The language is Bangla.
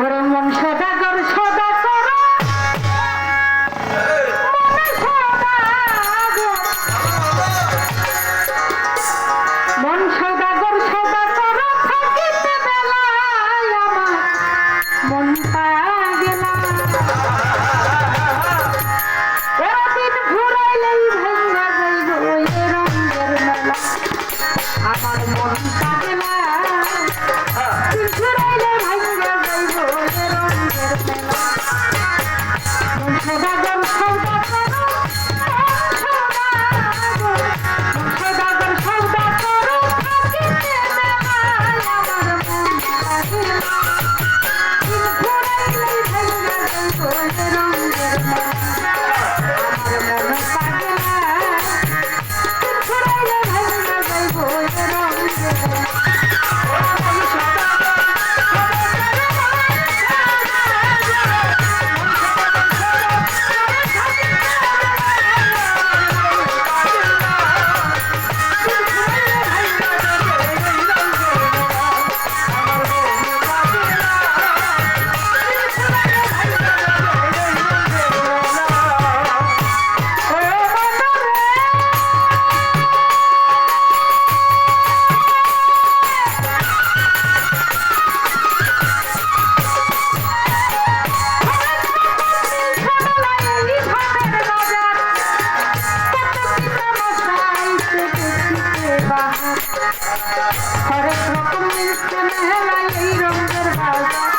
ওরে মন সব হরেক রকম মিলছে মেহেলা এই রঙের বাজার।